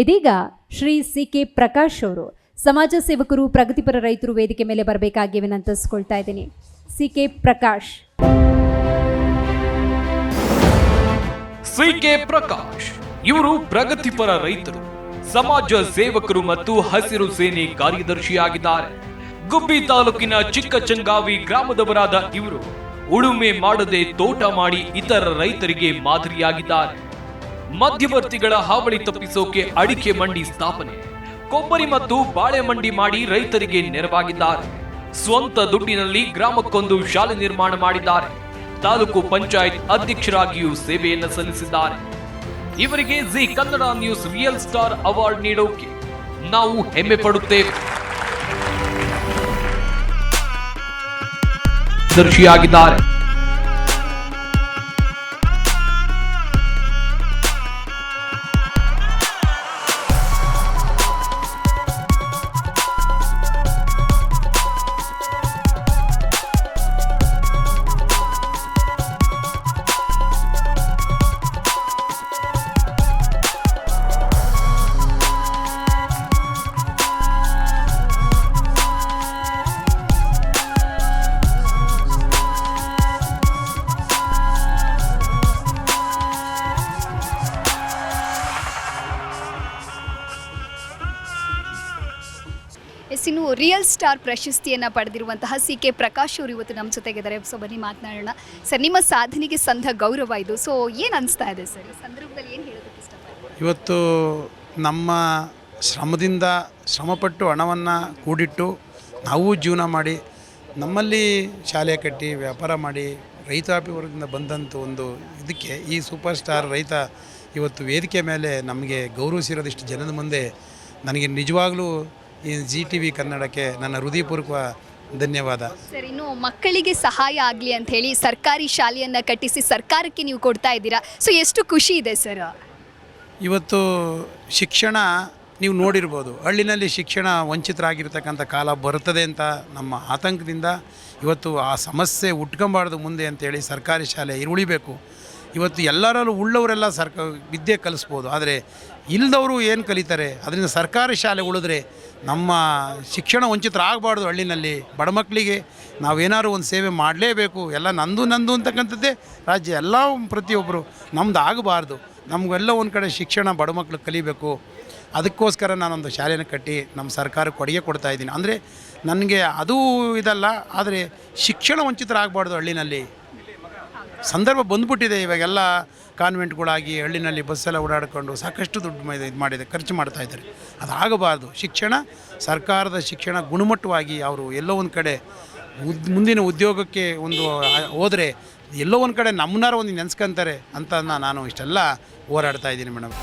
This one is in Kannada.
ಇದೀಗ ಶ್ರೀ ಸಿ ಕೆ ಪ್ರಕಾಶ್ ಅವರು ಸಮಾಜ ಸೇವಕರು, ಪ್ರಗತಿಪರ ರೈತರು ವೇದಿಕೆ ಮೇಲೆ ಬರಬೇಕಾಗಿ ವಿನಂತಿಸ್ಕೊಳ್ತಾ ಇದ್ದೀನಿ. C K Prakash. C K Prakash, ಇವರು ಪ್ರಗತಿಪರ ರೈತರು, ಸಮಾಜ ಸೇವಕರು ಮತ್ತು ಹಸಿರು ಸೇನೆ ಕಾರ್ಯದರ್ಶಿಯಾಗಿದ್ದಾರೆ. ಗುಬ್ಬಿ ತಾಲೂಕಿನ ಚಿಕ್ಕಚಂಗಾವಿ ಗ್ರಾಮದವರಾದ ಇವರು ಉಳುಮೆ ಮಾಡದೆ ತೋಟ ಮಾಡಿ ಇತರ ರೈತರಿಗೆ ಮಾದರಿಯಾಗಿದ್ದಾರೆ. ಮಧ್ಯವರ್ತಿಗಳ ಹಾವಳಿ ತಪ್ಪಿಸೋಕೆ ಅಡಿಕೆ ಮಂಡಿ ಸ್ಥಾಪನೆ. ಕೊಬ್ಬರಿ ಮತ್ತು ಬಾಳೆ ಮಂಡಿ ಮಾಡಿ ರೈತರಿಗೆ ನೆರವಾಗಿದ್ದಾರೆ. ಸ್ವಂತ ದುಡ್ಡಿನಲ್ಲಿ ಗ್ರಾಮಕ್ಕೊಂದು ಶಾಲೆ ನಿರ್ಮಾಣ ಮಾಡಿದ್ದಾರೆ. ತಾಲೂಕು ಪಂಚಾಯತ್ ಅಧ್ಯಕ್ಷರಾಗಿಯೂ ಸೇವೆಯನ್ನು ಸಲ್ಲಿಸಿದ್ದಾರೆ. ಇವರಿಗೆ Zee Kannada news real star award ನೀಡೋಕೆ ನಾವು ಹೆಮ್ಮೆ ಪಡುತ್ತೇವೆ. ದರ್ಶಿಯಾಗಿದ್ದಾರೆ. ಇನ್ನು ರಿಯಲ್ ಸ್ಟಾರ್ ಪ್ರಶಸ್ತಿಯನ್ನು ಪಡೆದಿರುವಂತಹ ಸಿ ಕೆ ಪ್ರಕಾಶ್ ಅವರು ಇವತ್ತು ನಮ್ಮ ಜೊತೆಗಿದ್ದಾರೆ. ಸೊ ಬನ್ನಿ ಮಾತನಾಡೋಣ. ಸರ್ ನಿಮ್ಮ ಸಾಧನೆಗೆ ಸಂದ ಗೌರವ ಇದು. ಸೊ ಏನು ಅನಿಸ್ತಾ ಇದೆ ಸರ್ ಸಂದರ್ಭದಲ್ಲಿ ಏನು ಹೇಳೋದಕ್ಕೆ ಇವತ್ತು ನಮ್ಮ ಶ್ರಮದಿಂದ ಶ್ರಮಪಟ್ಟು ಹಣವನ್ನು ಕೂಡಿಟ್ಟು ನಾವು ಜೀವನ ಮಾಡಿ, ನಮ್ಮಲ್ಲಿ ಶಾಲೆ ಕಟ್ಟಿ, ವ್ಯಾಪಾರ ಮಾಡಿ ರೈತಾಪಿ ವರ್ಗದಿಂದ ಬಂದಂಥ ಒಂದು ಇದಕ್ಕೆ ಈ ಸೂಪರ್ ಸ್ಟಾರ್ ರೈತ ಇವತ್ತು ವೇದಿಕೆ ಮೇಲೆ ನಮಗೆ ಗೌರವಿಸಿರೋದಿಷ್ಟು ಜನದ ಮುಂದೆ ನನಗೆ ನಿಜವಾಗ್ಲೂ ಈ ಜಿ ಟಿ ವಿ ಕನ್ನಡಕ್ಕೆ ನನ್ನ ಹೃದಯಪೂರ್ವಕ ಧನ್ಯವಾದ. ಸರ್ ಇನ್ನು ಮಕ್ಕಳಿಗೆ ಸಹಾಯ ಆಗಲಿ ಅಂತ ಹೇಳಿ ಸರ್ಕಾರಿ ಶಾಲೆಯನ್ನು ಕಟ್ಟಿಸಿ ಸರ್ಕಾರಕ್ಕೆ ನೀವು ಕೊಡ್ತಾ ಇದ್ದೀರಾ? ಸೊ ಎಷ್ಟು ಖುಷಿ ಇದೆ ಸರ್? ಇವತ್ತು ಶಿಕ್ಷಣ ನೀವು ನೋಡಿರ್ಬೋದು. ಹಳ್ಳಿನಲ್ಲಿ ಶಿಕ್ಷಣ ವಂಚಿತರಾಗಿರ್ತಕ್ಕಂಥ ಕಾಲ ಬರುತ್ತದೆ ಅಂತ ನಮ್ಮ ಆತಂಕದಿಂದ ಇವತ್ತು ಆ ಸಮಸ್ಯೆ ಉಟ್ಕೊಂಬಾರ್ದು ಮುಂದೆ ಅಂತೇಳಿ ಸರ್ಕಾರಿ ಶಾಲೆ ಉಳಿಬೇಕು ಇವತ್ತು ಎಲ್ಲರಲ್ಲೂ ಉಳ್ಳವರೆಲ್ಲ ಸರ್ಕ, ವಿದ್ಯೆ ಕಲಿಸ್ಬೋದು. ಆದರೆ ಇಲ್ಲದವರು ಏನು ಕಲಿತಾರೆ? ಅದರಿಂದ ಸರ್ಕಾರಿ ಶಾಲೆ ಉಳಿದ್ರೆ ನಮ್ಮ ಶಿಕ್ಷಣ ವಂಚಿತರಾಗಬಾರ್ದು ಹಳ್ಳಿನಲ್ಲಿ. ಬಡ ಮಕ್ಕಳಿಗೆ ನಾವೇನಾದ್ರು ಒಂದು ಸೇವೆ ಮಾಡಲೇಬೇಕು. ಎಲ್ಲ ನಂದು ನಂದು ಅಂತಕ್ಕಂಥದ್ದೇ ರಾಜ್ಯ. ಎಲ್ಲ ಪ್ರತಿಯೊಬ್ಬರು ನಮ್ದು ಆಗಬಾರ್ದು. ನಮಗೆಲ್ಲ ಒಂದು ಕಡೆ ಶಿಕ್ಷಣ ಬಡ ಮಕ್ಕಳು ಕಲಿಬೇಕು. ಅದಕ್ಕೋಸ್ಕರ ನಾನೊಂದು ಶಾಲೆಯನ್ನು ಕಟ್ಟಿ ನಮ್ಮ ಸರ್ಕಾರಕ್ಕೆ ಕೊಡುಗೆ ಕೊಡ್ತಾ ಇದ್ದೀನಿ. ಅಂದರೆ ನನಗೆ ಅದು ಇದಲ್ಲ. ಆದರೆ ಶಿಕ್ಷಣ ವಂಚಿತರಾಗಬಾರ್ದು ಹಳ್ಳಿನಲ್ಲಿ. ಸಂದರ್ಭ ಬಂದ್ಬಿಟ್ಟಿದೆ. ಇವಾಗೆಲ್ಲ ಕಾನ್ವೆಂಟ್ಗಳಾಗಿ ಹಳ್ಳಿನಲ್ಲಿ ಬಸ್ಸೆಲ್ಲ ಓಡಾಡಿಕೊಂಡು ಸಾಕಷ್ಟು ದುಡ್ಡು ಇದು ಮಾಡಿದೆ, ಖರ್ಚು ಮಾಡ್ತಾ ಇದ್ದಾರೆ. ಅದಾಗಬಾರ್ದು. ಶಿಕ್ಷಣ, ಸರ್ಕಾರದ ಶಿಕ್ಷಣ ಗುಣಮಟ್ಟವಾಗಿ ಅವರು ಎಲ್ಲೋ ಒಂದು ಕಡೆ ಮುಂದಿನ ಉದ್ಯೋಗಕ್ಕೆ ಒಂದು ಹೋದರೆ ಎಲ್ಲೋ ಒಂದು ಕಡೆ ನಮ್ಮನ್ನಾರು ಒಂದು ನೆನೆಸ್ಕೊಂತಾರೆ ಅಂತ ನಾನು ಇಷ್ಟೆಲ್ಲ ಹೋರಾಡ್ತಾ ಇದ್ದೀನಿ ಮೇಡಮ್.